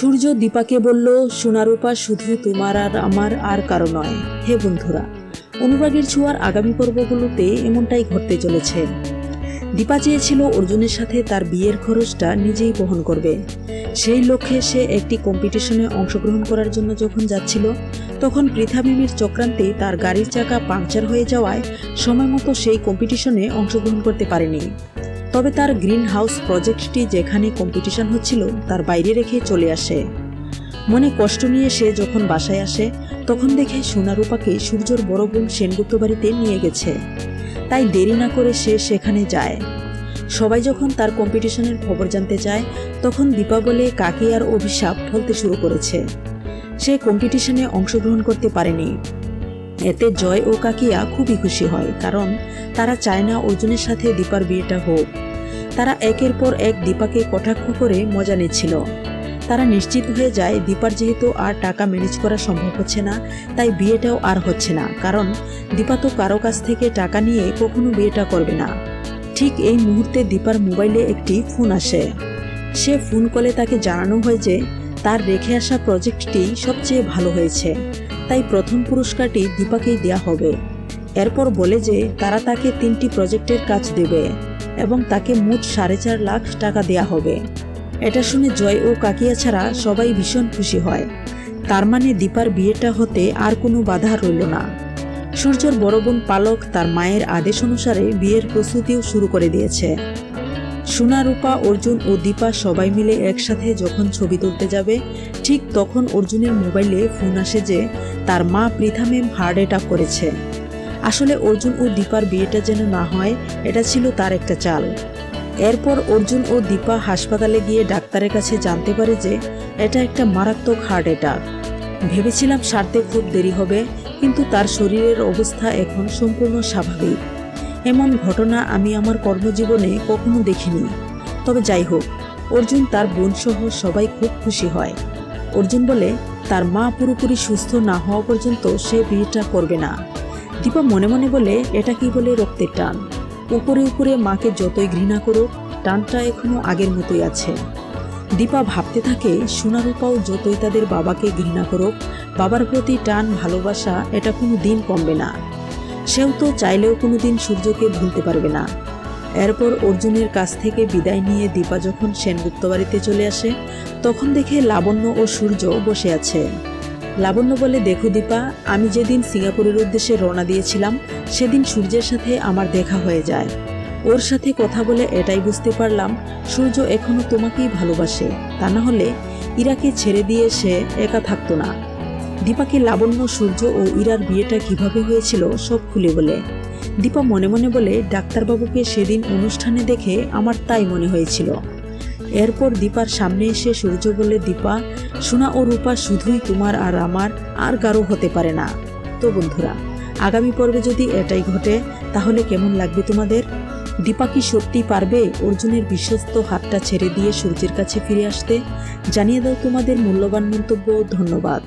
সূর্য দীপাকে বলল, সোনারূপা, শুধু তোমার আর আমার আর কারও নয়। হে বন্ধুরা, অনুরাগের ছোঁয়ার আগামী পর্বগুলোতে এমনটাই ঘটতে চলেছে। দীপা চেয়েছিল অর্জুনের সাথে তার বিয়ের খরচটা নিজেই বহন করবে। সেই লক্ষ্যে সে একটি কম্পিটিশনে অংশগ্রহণ করার জন্য যখন যাচ্ছিল, তখন পৃথাবিমির চক্রান্তে তার গাড়ির চাকা পাংচার হয়ে যাওয়ায় সময় মতো সেই কম্পিটিশনে অংশগ্রহণ করতে পারেনি। তবে তার গ্রিন হাউস প্রজেক্টটি যেখানে কম্পিটিশন হচ্ছিল, তার বাইরে রেখে চলে আসে। মনে কষ্ট নিয়ে সে যখন বাসায় আসে, তখন দেখে সোনারূপাকে সূর্যর বড় বোন সেনগুপ্ত বাড়িতে নিয়ে গেছে। তাই দেরি না করে সে সেখানে যায়। সবাই যখন তার কম্পিটিশনের খবর জানতে চায়, তখন দীপা বলে, কাকি আর অভিশাপ ফলতে শুরু করেছে। সে কম্পিটিশনে অংশগ্রহণ করতে পারেনি। এতে জয় ও কাকিয়া খুবই খুশি হয়, কারণ তারা চায় না অর্জুনের সাথে দীপার বিয়েটা হোক। তারা একের পর এক দীপাকে কটাক্ষ করে মজা নিচ্ছিল। তারা নিশ্চিত হয়ে যায় দীপার যেহেতু আর টাকা ম্যানেজ করা সম্ভব হচ্ছে না, তাই বিয়েটাও আর হচ্ছে না, কারণ দীপা তো কারও কাছ থেকে টাকা নিয়ে কখনো বিয়েটা করবে না। ঠিক এই মুহূর্তে দীপার মোবাইলে একটি ফোন আসে। সে ফোন কলে তাকে জানানো হয় যে তার রেখে আসা প্রজেক্টটি সবচেয়ে ভালো হয়েছে। তাই প্রথম পুরস্কারটি দীপাকেই দেয়া হবে। এরপর বলে যে, তারা তাকে তিনটি প্রজেক্টের কাজ দেবে এবং তাকে মোট সাড়ে চার লাখ টাকা দেয়া হবে। এটা শুনে জয় ও কাকিয়া ছাড়া সবাই ভীষণ খুশি হয়। তার মানে দীপার বিয়েটা হতে আর কোনো বাধা রইল না। সূর্যর বড় বোন পালক তার মায়ের আদেশ অনুসারে বিয়ের প্রস্তুতিও শুরু করে দিয়েছে। সোনা, রূপা, অর্জুন ও দীপা সবাই মিলে একসাথে যখন ছবি তুলতে যাবে, ঠিক তখন অর্জুনের মোবাইলে ফোন আসে যে তার মা পৃথা ম্যাম হার্ট অ্যাটাক করেছে। আসলে অর্জুন ও দীপার বিয়েটা যেন না হয়, এটা ছিল তার একটা চাল। এরপর অর্জুন ও দীপা হাসপাতালে গিয়ে ডাক্তারের কাছে জানতে পারে যে, এটা একটা মারাত্মক হার্ট অ্যাটাক ভেবেছিলাম সারতে খুব দেরি হবে, কিন্তু তার শরীরের অবস্থা এখন সম্পূর্ণ স্বাভাবিক। এমন ঘটনা আমি আমার কর্মজীবনে কখনো দেখিনি। তবে যাই হোক, অর্জুন তার বোনসহ সবাই খুব খুশি হয়। অর্জুন বলে তার মা পুরোপুরি সুস্থ না হওয়া পর্যন্ত সে বিয়েটা করবে না। দীপা মনে মনে বলে, এটা কি বলে রক্তের টান? উপরে উপরে মাকে যতই ঘৃণা করুক, টানটা এখনও আগের মতোই আছে। দীপা ভাবতে থাকে, সোনারূপাও যতই তাদের বাবাকে ঘৃণা করুক, বাবার প্রতি টান, ভালোবাসা এটা কোনো দিন কমবে না। সেও তো চাইলেও কোনো দিন সূর্যকে ভুলতে পারবে না। এরপর অর্জুনের কাছ থেকে বিদায় নিয়ে দীপা যখন সেনগুপ্ত বাড়িতে চলে আসে, তখন দেখে লাবণ্য ও সূর্য বসে আছে। লাবণ্য বলে, দেখো দীপা, আমি যেদিন সিঙ্গাপুরের উদ্দেশ্যে রওনা দিয়েছিলাম, সেদিন সূর্যের সাথে আমার দেখা হয়ে যায়। ওর সাথে কথা বলে এটাই বুঝতে পারলাম, সূর্য এখনও তোমাকেই ভালোবাসে। তা না হলে ইরাকে ছেড়ে দিয়ে সে একা থাকতো না। দীপাকে লাবণ্য, সূর্য ও ইরার বিয়েটা কীভাবে হয়েছিল সব খুলে বলে। দীপা মনে মনে বলে, ডাক্তারবাবুকে সেদিন অনুষ্ঠানে দেখে আমার তাই মনে হয়েছিল। এরপর দীপার সামনে এসে সূর্য বলে দীপা, সোনা ও রূপা শুধুই তোমার আর আমার, আর কারও হতে পারে না। তো বন্ধুরা, আগামী পর্বে যদি এটাই ঘটে, তাহলে কেমন লাগবে তোমাদের? দীপা কি সত্যি পারবে অর্জুনের বিশ্বস্ত হাতটা ছেড়ে দিয়ে সূর্যের কাছে ফিরে আসতে? জানিয়ে দাও তোমাদের মূল্যবান মন্তব্য, ধন্যবাদ।